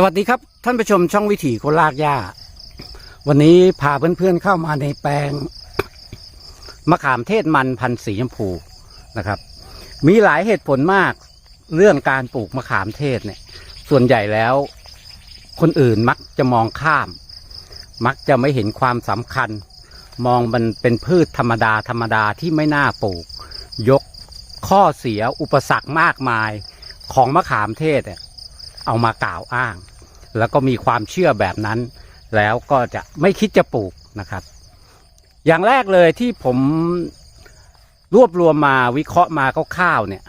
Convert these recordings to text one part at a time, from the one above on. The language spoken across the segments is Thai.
สวัสดีครับ ท่านผู้ชมช่องวิถีโคลากหญ้าวันนี้พาเพื่อนๆเข้ามาในแปลงมะขามเทศมันพันธุ์สีชมพูนะครับ มีหลายเหตุผลมากเรื่องการปลูกมะขามเทศเนี่ย ส่วนใหญ่แล้ว คนอื่นมักจะมองข้าม มักจะไม่เห็นความสำคัญ มองมันเป็นพืชธรรมดาธรรมดาที่ไม่น่าปลูก ยกข้อเสียอุปสรรคมากมายของมะขามเทศเนี่ย เอามากล่าวอ้าง แล้วก็มีความเชื่อแบบนั้น แล้วก็จะไม่คิดจะปลูกนะครับ อย่างแรกเลยที่ผมรวบรวมมาวิเคราะห์มาคร่าวๆเนี่ย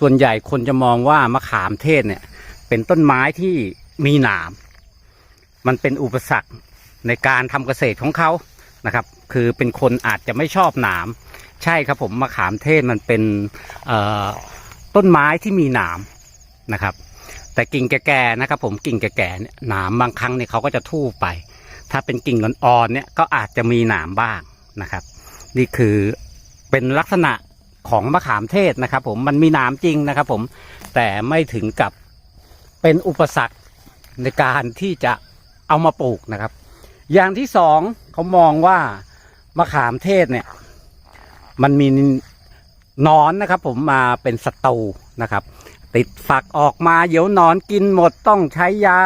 ส่วนใหญ่คนจะมองว่ามะขามเทศเนี่ย เป็นต้นไม้ที่มีหนาม มันเป็นอุปสรรคในการทำเกษตรของเขานะครับ คือเป็นคนอาจจะไม่ชอบหนาม ใช่ครับผมมะขามเทศมันเป็นต้นไม้ที่มีหนามนะครับ แต่กิ่งแก่ๆนะครับ ผมกิ่งแก่ๆเนี่ยหนามบางครั้งเนี่ยเขาก็จะทู่ไป ถ้าเป็นกิ่งอ่อนๆเนี่ยก็อาจจะมีหนามบ้างนะครับ นี่คือเป็นลักษณะของมะขามเทศนะครับ ผมมันมีหนามจริงนะครับ ผมแต่ไม่ถึงกับเป็นอุปสรรคในการที่จะเอามาปลูกนะครับ อย่างที่สองเขามองว่ามะขามเทศเนี่ย มันมีนอนนะครับ ผมมาเป็นศัตรูนะครับ ติดฝักออกมาเดี๋ยวหนอนกินหมดต้องใช้ยา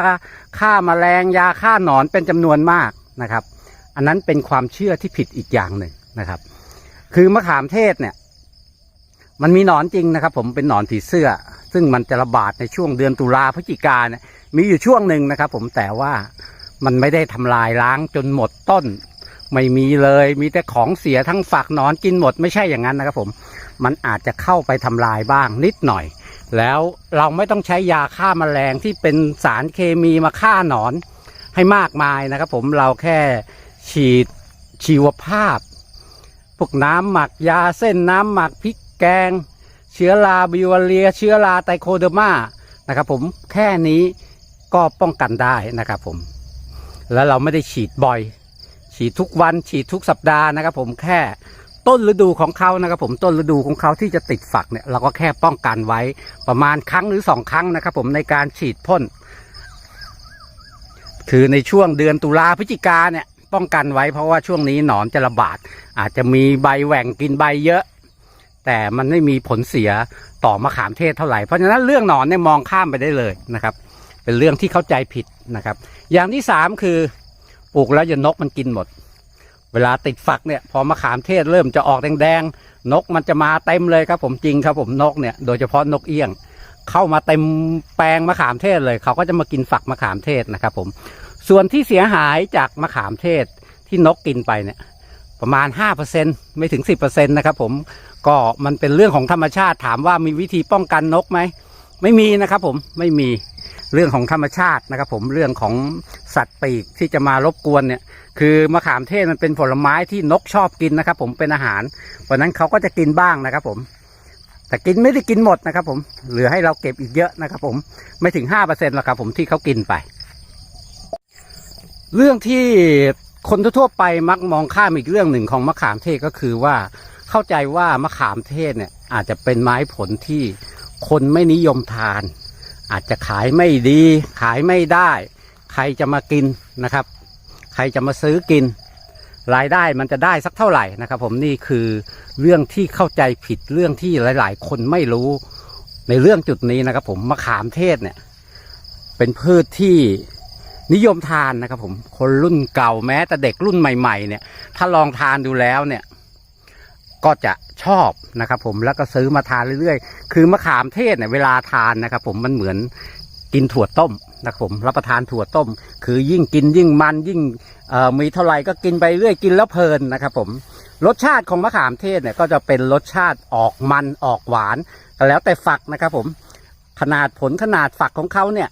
ฆ่าแมลงยาฆ่าหนอนเป็นจำนวนมากนะครับ อันนั้นเป็นความเชื่อที่ผิดอีกอย่างหนึ่งนะครับ คือมะขามเทศเนี่ย มันมีหนอนจริงนะครับ ผมเป็นหนอนผีเสื้อ ซึ่งมันจะระบาดในช่วงเดือนตุลาพฤศจิกาเนี่ยมีอยู่ช่วงหนึ่งนะครับ ผมแต่ว่ามันไม่ได้ทำลายล้างจนหมดต้น ไม่มีเลยมีแต่ของเสียทั้งฝักหนอนกินหมดไม่ใช่อย่างนั้นนะครับ ผม มันอาจจะเข้าไปทำลายบ้างนิดหน่อย แล้วเราไม่ต้องใช้ยาฆ่าแมลงที่เป็นสารเคมีมาฆ่าหนอนให้มากมายนะครับ ผมเราแค่ฉีดชีวภาพ พวกน้ำหมักยาเส้นน้ำหมักพริกแกง เชื้อราบิวเรีย เชื้อราไตโคเดอร์มานะครับผมแค่นี้ก็ป้องกันได้นะครับผม แล้วเราไม่ได้ฉีดบ่อย ฉีดทุกวันฉีดทุกสัปดาห์นะครับผมแค่ ต้นฤดูของเขานะครับผมต้นฤดูของเขาที่จะติดฝักเนี่ยเราก็แค่ป้องกันไว้ประมาณครั้งหรือสองครั้งนะครับผมในการฉีดพ่นคือในช่วงเดือนตุลาพฤศจิกาเนี่ยป้องกันไว้เพราะว่าช่วงนี้หนอนจะระบาด อาจจะมีใบแหว่งกินใบเยอะ แต่มันไม่มีผลเสียต่อมะขามเทศเท่าไหร่เพราะฉะนั้นเรื่องหนอนเนี่ยมองข้ามไปได้เลยนะครับ เป็นเรื่องที่เข้าใจผิดนะครับ อย่างที่สามคือปลูกแล้วอย่านกมันกินหมด เวลาติดฝักเนี่ยพอมะขามเทศเริ่มจะออกแดงๆนกมันจะมาเต็มเลยครับผมจริงครับผมนกเนี่ยโดยเฉพาะนกเอี้ยง เข้ามาเต็มแปลงมะขามเทศเลย เขาก็จะมากินฝักมะขามเทศนะครับผมส่วนที่เสียหายจากมะขามเทศที่นกกินไปเนี่ยประมาณ 5%ไม่ถึง 10%นะครับผมก็มันเป็นเรื่องของธรรมชาติถามว่ามีวิธีป้องกันนกไหมไม่มีนะครับผมไม่มีเรื่องของธรรมชาตินะครับผมเรื่องของสัตว์ปีกที่จะมารบกวนเนี่ย คือมะขามเทศมันเป็นผลไม้ที่นกชอบกินนะครับ ผมเป็นอาหารเพราะนั้นเขาก็จะกินบ้างนะครับ ผม แต่กินไม่ได้กินหมดนะครับ ผมเหลือให้เราเก็บอีกเยอะนะครับ ผมไม่ถึงห้าเปอร์เซ็นต์หรอกครับผมที่เขากินไป เรื่องที่คนทั่วไปมักมองข้ามอีกเรื่องหนึ่งของมะขามเทศก็คือว่าเข้าใจว่ามะขามเทศเนี่ย อาจจะเป็นไม้ผลที่คนไม่นิยมทาน อาจจะขายไม่ดี ขายไม่ได้ ใครจะมากินนะครับ ใครจะมาซื้อกิน รายได้มันจะได้สักเท่าไหร่นะครับ ผมนี่คือเรื่องที่เข้าใจผิดเรื่องที่หลาย ๆ คนไม่รู้ในเรื่องจุดนี้นะครับ ผมมะขามเทศเนี่ย เป็นพืชที่นิยมทานนะครับ ผมคนรุ่นเก่าแม้แต่เด็กรุ่นใหม่ ๆ เนี่ย ถ้าลองทานดูแล้วเนี่ย ก็จะชอบนะครับ ผมแล้วก็ซื้อมาทานเรื่อยๆ คือมะขามเทศเนี่ยเวลาทานนะครับ ผมมันเหมือน กินถั่วต้มนะครับผมรับประทานถั่วต้ม คือยิ่งกินยิ่งมันยิ่งมีเท่าไหร่ก็กินไปเรื่อยกินแล้วเพลินนะครับผมรสชาติของมะขามเทศเนี่ยก็จะเป็นรสชาติออกมันออกหวานแล้วแต่ฝักนะครับผมขนาดผลขนาดฝักของเขาเนี่ย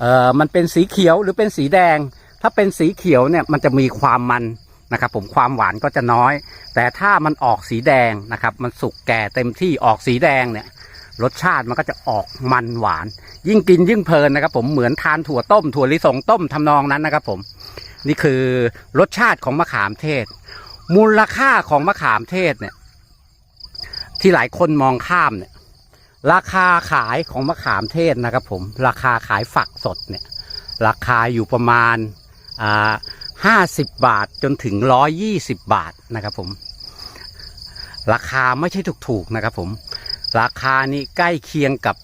เออมันเป็นสีเขียวหรือเป็นสีแดง ถ้าเป็นสีเขียวเนี่ยมันจะมีความมันนะครับผมความหวานก็จะน้อย แต่ถ้ามันออกสีแดงนะครับ มันสุกแก่เต็มที่ออกสีแดงเนี่ย รสชาติมันก็จะออกมันหวาน ยิ่งกินยิ่งเพลินนะครับ ผมเหมือนทานถั่วต้ม ถั่วลิสงต้มทำนองนั้นนะครับผม นี่คือรสชาติของมะขามเทศ มูลค่าของมะขามเทศเนี่ย ที่หลายคนมองข้ามเนี่ย ราคาขายของมะขามเทศนะครับ ผม ราคาขายฝักสดเนี่ย ราคาอยู่ประมาณอ่าห้าสิบบาทจนถึงร้อยยี่สิบบาทนะครับผม ราคาไม่ใช่ถูกๆนะครับผม ราคานี้ใกล้เคียงกับ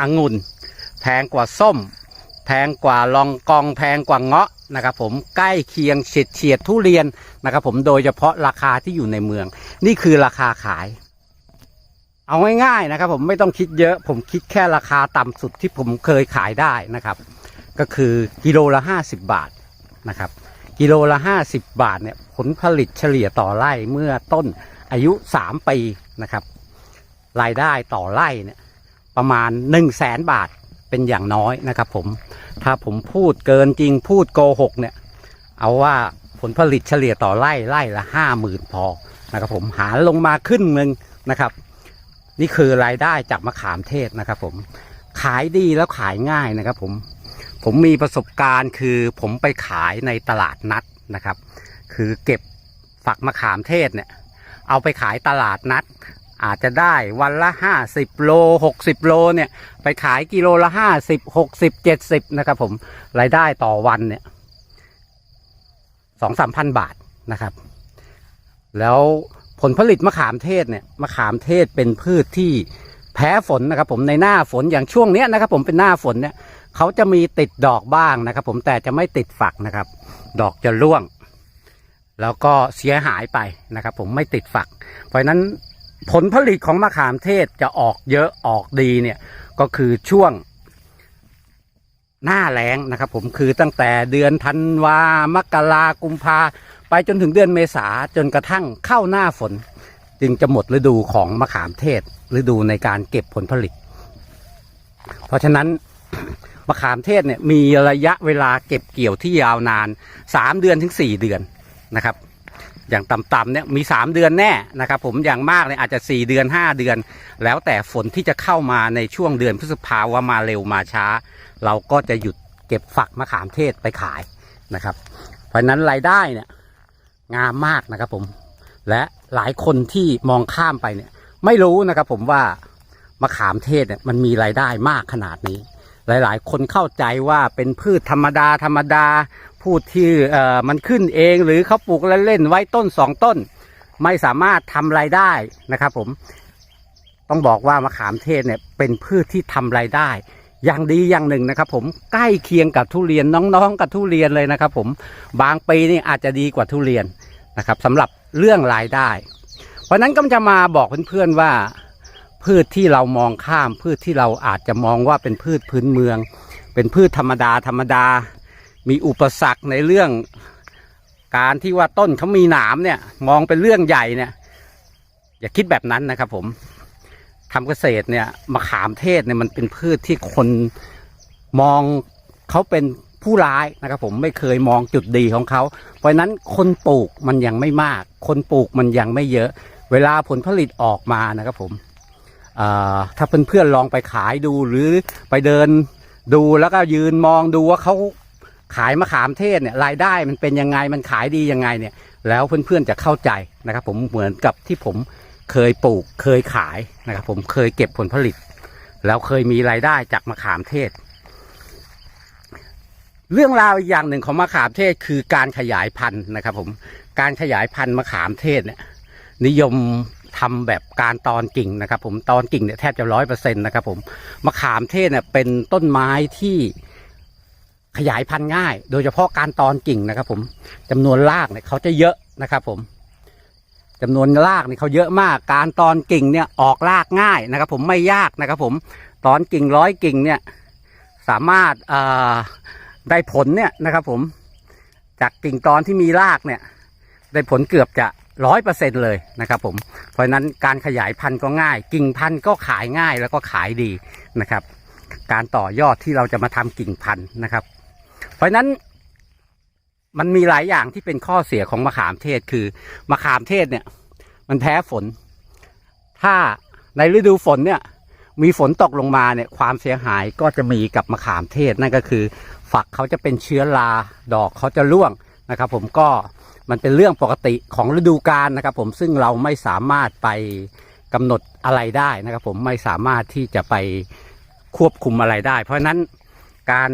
องุ่น แพงกว่าส้ม แพงกว่าลองกองแพงกว่าเงาะนะครับผมใกล้เคียงเฉียดเฉียดทุเรียนนะครับผมโดยเฉพาะราคาที่อยู่ในเมือง นี่คือราคาขาย เอาง่ายๆนะครับผมไม่ต้องคิดเยอะ ผมคิดแค่ราคาต่ำสุดที่ผมเคยขายได้นะครับ ก็คือกิโลละ50 บาทนะครับกิโลละ 50 บาทเนี่ยผลผลิตเฉลี่ยต่อไร่เมื่อต้นอายุ 3 ปีนะครับ รายได้ต่อไร่เนี่ยประมาณ1 0 0 0 0แสนบาทเป็นอย่างน้อยนะครับผมถ้าผมพูดเกินจริงพูดโกหกเนี่ย เอาว่าผลผลิตเฉลี่ยต่อไร่ไร่ละห้าหมื่นพอนะครับผมหารลงมาขึ้นหนึ่งนะครับ นี่คือรายได้จากมะขามเทศนะครับ ผมขายดีแล้วขายง่ายนะครับ ผมผมมีประสบการณ์คือผมไปขายในตลาดนัดนะครับ คือเก็บฝักมะขามเทศเนี่ย เอาไปขายตลาดนัด อาจจะได้วันละห้าสิบโลหกสิบโลเนี่ย ไปขายกิโลละห้าสิบหกสิบเจ็ดสิบนะครับผมรายได้ต่อวันเนี่ยสองสามพันบาทนะครับ แล้วผลผลิตมะขามเทศเนี่ยมะขามเทศเป็นพืชที่แพ้ฝนนะครับผมในหน้าฝนอย่างช่วงเนี้ยนะครับผมเป็นหน้าฝนเนี่ยเขาจะมีติดดอกบ้างนะครับ ผมแต่จะไม่ติดฝักนะครับ ดอกจะร่วง แล้วก็เสียหายไปนะครับ ผมไม่ติดฝัก เพราะฉะนั้น ผลผลิตของมะขามเทศจะออกเยอะออกดีเนี่ยก็คือช่วงหน้าแล้งนะครับผมคือตั้งแต่เดือนธันวามกรากุมภาไปจนถึงเดือนเมษาจนกระทั่งเข้าหน้าฝน จึงจะหมดฤดูของมะขามเทศฤดูในการเก็บผลผลิต เพราะฉะนั้นมะขามเทศเนี่ยมีระยะเวลาเก็บเกี่ยวที่ยาวนานสามเดือนถึงสี่เดือนนะครับ อย่างต่ำๆเนี่ยมีสามเดือนแน่นะครับผมอย่างมากเนี่ยอาจจะสี่เดือนห้าเดือน แล้วแต่ฝนที่จะเข้ามาในช่วงเดือนพฤษภาว่ามาเร็วมาช้า เราก็จะหยุดเก็บฝักมะขามเทศไปขายนะครับ เพราะนั้นรายได้เนี่ยงามมากนะครับผมและหลายคนที่มองข้ามไปเนี่ยไม่รู้นะครับผมว่ามะขามเทศเนี่ยมันมีรายได้มากขนาดนี้ หลาย ๆ คนเข้าใจว่าเป็นพืชธรรมดาธรรมดา พูดที่มันขึ้นเองหรือเขาปลูกเล่นๆไว้ต้นสองต้น ไม่สามารถทำรายได้นะครับ ผม ต้องบอกว่ามะขามเทศเนี่ยเป็นพืชที่ทำรายได้ อย่างดีอย่างหนึ่งนะครับ ผมใกล้เคียงกับทุเรียนน้องๆ กับทุเรียนเลยนะครับ ผมบางปีนี่อาจจะดีกว่าทุเรียนนะครับสำหรับเรื่องรายได้ เพราะนั้นก็จะมาบอกเพื่อนๆว่า พืชที่เรามองข้ามพืชที่เราอาจจะมองว่าเป็นพืชพื้นเมือง เป็นพืชธรรมดาธรรมดา มีอุปสรรคในเรื่อง การที่ว่าต้นเขามีหนามเนี่ย มองเป็นเรื่องใหญ่เนี่ย อย่าคิดแบบนั้นนะครับผมทำเกษตรเนี่ยมะขามเทศเนี่ยมันเป็นพืชที่คนมองเขาเป็นผู้ร้ายนะครับผมไม่เคยมองจุดดีของเขา เพราะนั้นคนปลูกมันยังไม่มาก คนปลูกมันยังไม่เยอะ เวลาผลผลิตออกมานะครับผมเอ่อถ้าเพื่อนๆลองไปขายดูหรือไปเดินดูแล้วก็ยืนมองดูว่าเขา ขายมะขามเทศเนี่ยรายได้มันเป็นยังไงมันขายดียังไงเนี่ย แล้วเพื่อนๆจะเข้าใจนะครับ ผมเหมือนกับที่ผมเคยปลูกเคยขายนะครับ ผมเคยเก็บผลผลิต แล้วเคยมีรายได้จากมะขามเทศ เรื่องราวอีกอย่างหนึ่งของมะขามเทศคือการขยายพันธุ์นะครับ ผมการขยายพันธุ์มะขามเทศเนี่ยนิยมทำแบบการตอนกิ่งนะครับ ผมตอนกิ่งเนี่ยแทบจะร้อยเปอร์เซ็นต์นะครับ ผมมะขามเทศเนี่ยเป็นต้นไม้ที่ ขยายพันธุ์ง่าย โดยเฉพาะการตอนกิ่งนะครับ ผมจำนวนรากเนี่ยเขาจะเยอะนะครับ ผมจำนวนรากเนี่ยเขาเยอะมาก การตอนกิ่งเนี่ยออกรากง่ายนะครับ ผมไม่ยากนะครับ ผมตอนกิ่งร้อยกิ่งเนี่ยสามารถได้ผลเนี่ยนะครับ ผมจากกิ่งตอนที่มีรากเนี่ย ได้ผลเกือบจะร้อยเปอร์เซ็นเลยนะครับผมเพราะฉะนั้นการขยายพันธุ์ก็ง่าย กิ่งพันธุ์ก็ขายง่ายแล้วก็ขายดีนะครับ การต่อยอดที่เราจะมาทำกิ่งพันธุ์นะครับ เพราะนั้นมันมีหลายอย่างที่เป็นข้อเสียของมะขามเทศคือมะขามเทศเนี่ย มันแพ้ฝน ถ้าในฤดูฝนเนี่ย มีฝนตกลงมาเนี่ยความเสียหายก็จะมีกับมะขามเทศนั่นก็คือ ฝักเขาจะเป็นเชื้อราดอกเขาจะร่วงนะครับ ผมก็มันเป็นเรื่องปกติของฤดูกาลนะครับ ผมซึ่งเราไม่สามารถไปกำหนดอะไรได้นะครับ ผมไม่สามารถที่จะไปควบคุมอะไรได้ เพราะฉะนั้นการ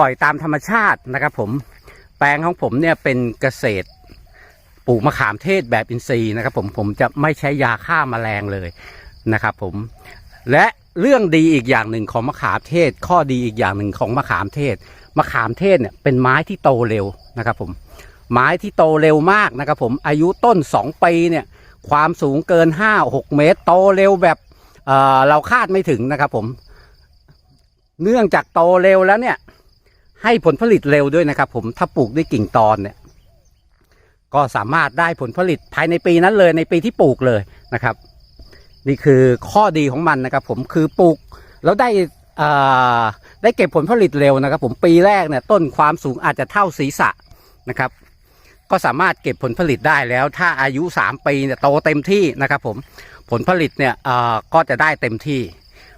ปล่อยตามธรรมชาตินะครับผมแปลงของผมเนี่ยเป็นเกษตรปลูกมะขามเทศแบบอินทรีย์นะครับผมผมจะไม่ใช้ยาฆ่าแมลงเลยนะครับผมและเรื่องดีอีกอย่างหนึ่งของมะขามเทศ ข้อดีอีกอย่างหนึ่งของมะขามเทศมะขามเทศเนี่ยเป็นไม้ที่โตเร็วนะครับผมไม้ที่โตเร็วมากนะครับผมอายุต้น 2 ปีเนี่ยความสูงเกิน 5-6 เมตร โตเร็วแบบเเราคาดไม่ถึงนะครับผม เนื่องจากโตเร็วแล้วเนี่ย ให้ผลผลิตเร็วด้วยนะครับ ผมถ้าปลูกด้วยกิ่งตอนเนี่ย ก็สามารถได้ผลผลิตภายในปีนั้นเลยในปีที่ปลูกเลยนะครับ นี่คือข้อดีของมันนะครับ ผมคือปลูกแล้วได้ได้เก็บผลผลิตเร็วนะครับ ผมปีแรกเนี่ยต้นความสูงอาจจะเท่าศีรษะนะครับ ก็สามารถเก็บผลผลิตได้แล้ว ถ้าอายุ 3 ปีเนี่ยโตเต็มที่นะครับ ผมผลผลิตเนี่ยเออก็จะได้เต็มที่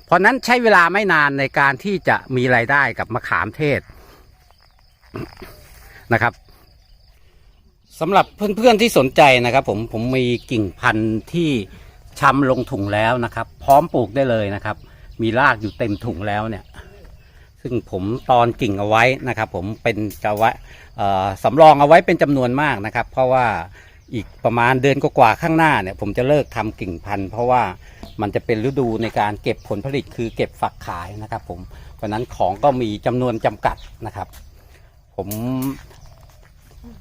เพราะนั้นใช้เวลาไม่นานในการที่จะมีรายได้กับมะขามเทศ นะครับสำหรับเพื่อนๆที่สนใจนะครับผมผมมีกิ่งพันธุ์ที่ชำลงถุงแล้วนะครับ พร้อมปลูกได้เลยนะครับ มีรากอยู่เต็มถุงแล้วเนี่ย ซึ่งผมตอนกิ่งเอาไว้นะครับ ผมเป็นจะว้เอ่อสำรองเอาไว้เป็นจำนวนมากนะครับ เพราะว่าอีกประมาณเดือนกว่าข้างหน้าเนี่ย ผมจะเลิกทำกิ่งพันธุ์ เพราะว่ามันจะเป็นฤดูในการเก็บผลผลิตคือเก็บฝักขายนะครับ ผมเพราะนั้นของก็มีจำนวนจำกัดนะครับ ผม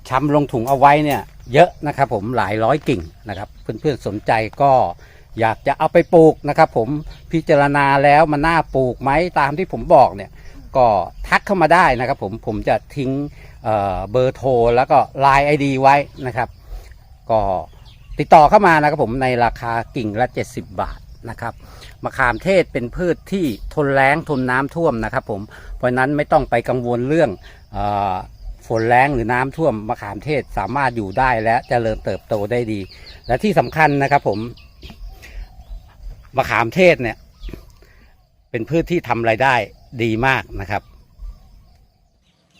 ชำลงถุงเอาไว้เนี่ยเยอะนะครับผมหลายร้อยกิ่งนะครับ เพื่อนๆสนใจก็อยากจะเอาไปปลูกนะครับ ผมพิจารณาแล้วมันน่าปลูกไหมตามที่ผมบอกเนี่ยก็ทักเข้ามาได้นะครับ ผมผมจะทิ้งเเบอร์โทรแล้วก็ Line ID ไว้นะครับ ก็ติดต่อเข้ามานะครับผมในราคากิ่งละ 70 บาท นะครับมะขามเทศเป็นพืชที่ทนแล้งทนน้ำท่วมนะครับผมเพราะฉนั้นไม่ต้องไปกังวลเรื่องออฝนแรงหรือน้ำท่วมมะขามเทศสามารถอยู่ได้และเจริญเติบโตได้ดี และที่สำคัญนะครับผมมะขามเทศเนี่ย เป็นพืชที่ทำรายได้ดีมากนะครับ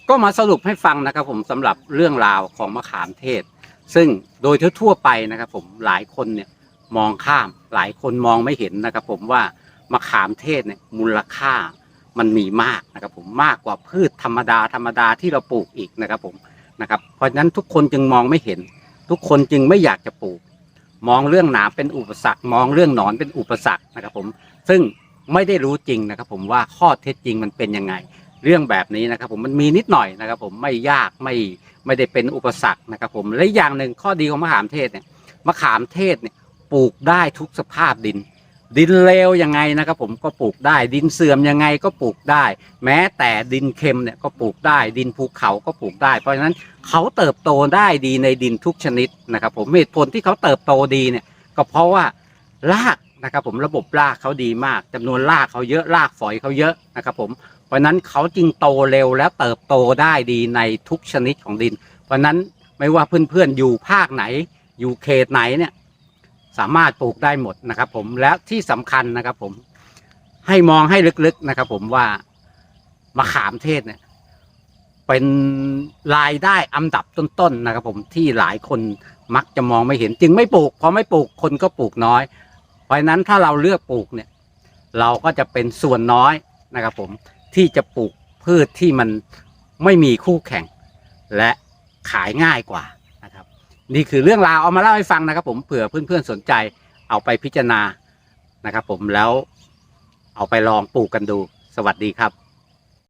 ก็มาสรุปให้ฟังนะครับ ผมสำหรับเรื่องราวของมะขามเทศ ซึ่งโดยทั่วๆไปนะครับ ผมหลายคนเนี่ย มองข้าม หลายคนมองไม่เห็นนะครับ ผมว่ามะขามเทศเนี่ยมูลค่ามันมีมากนะครับผมมากกว่าพืชธรรมดาธรรมดาที่เราปลูกอีกนะครับผมนะครับเพราะฉะนั้นทุกคนจึงมองไม่เห็น ทุกคนจึงไม่อยากจะปลูก มองเรื่องหนามเป็นอุปสรรค มองเรื่องหนอนเป็นอุปสรรคนะครับผมซึ่งไม่ได้รู้จริงนะครับผมว่าข้อเท็จจริงมันเป็นยังไง เรื่องแบบนี้นะครับผมมันมีนิดหน่อยนะครับผมไม่ยากไม่ไม่ได้เป็นอุปสรรคนะครับผมและอย่างหนึ่งข้อดีของมะขามเทศเนี่ยมะขามเทศเนี่ย ปลูกได้ทุกสภาพดิน ดินเลวยังไงนะครับ ผมก็ปลูกได้ ดินเสื่อมยังไงก็ปลูกได้ แม้แต่ดินเค็มเนี่ยก็ปลูกได้ ดินภูเขาก็ปลูกได้ เพราะฉะนั้นเขาเติบโตได้ดีในดินทุกชนิดนะครับ ผมเหตุผลที่เขาเติบโตดีเนี่ยก็เพราะว่ารากนะครับผมระบบรากเขาดีมากจำนวนรากเขาเยอะรากฝอยเขาเยอะนะครับผมเพราะนั้นเขาจึงโตเร็วและเติบโตได้ดีในทุกชนิดของดิน เพราะนั้นไม่ว่าเพื่อนๆอยู่ภาคไหน อยู่เขตไหนเนี่ย สามารถปลูกได้หมดนะครับ ผมและที่สำคัญนะครับ ผมให้มองให้ลึกๆนะครับ ผมว่ามะขามเทศเนี่ยเป็นรายได้อันดับต้นๆนะครับ ผมที่หลายคนมักจะมองไม่เห็น จึงไม่ปลูกพอไม่ปลูกคนก็ปลูกน้อย เพราะนั้นถ้าเราเลือกปลูกเนี่ย เราก็จะเป็นส่วนน้อยนะครับ ผมที่จะปลูกพืชที่มันไม่มีคู่แข่ง และขายง่ายกว่า นี่คือเรื่องราวเอามาเล่าให้ฟังนะครับ ผมเผื่อเพื่อนๆสนใจเอาไปพิจารณานะครับ ผมแล้วเอาไปลองปลูกกันดูสวัสดีครับ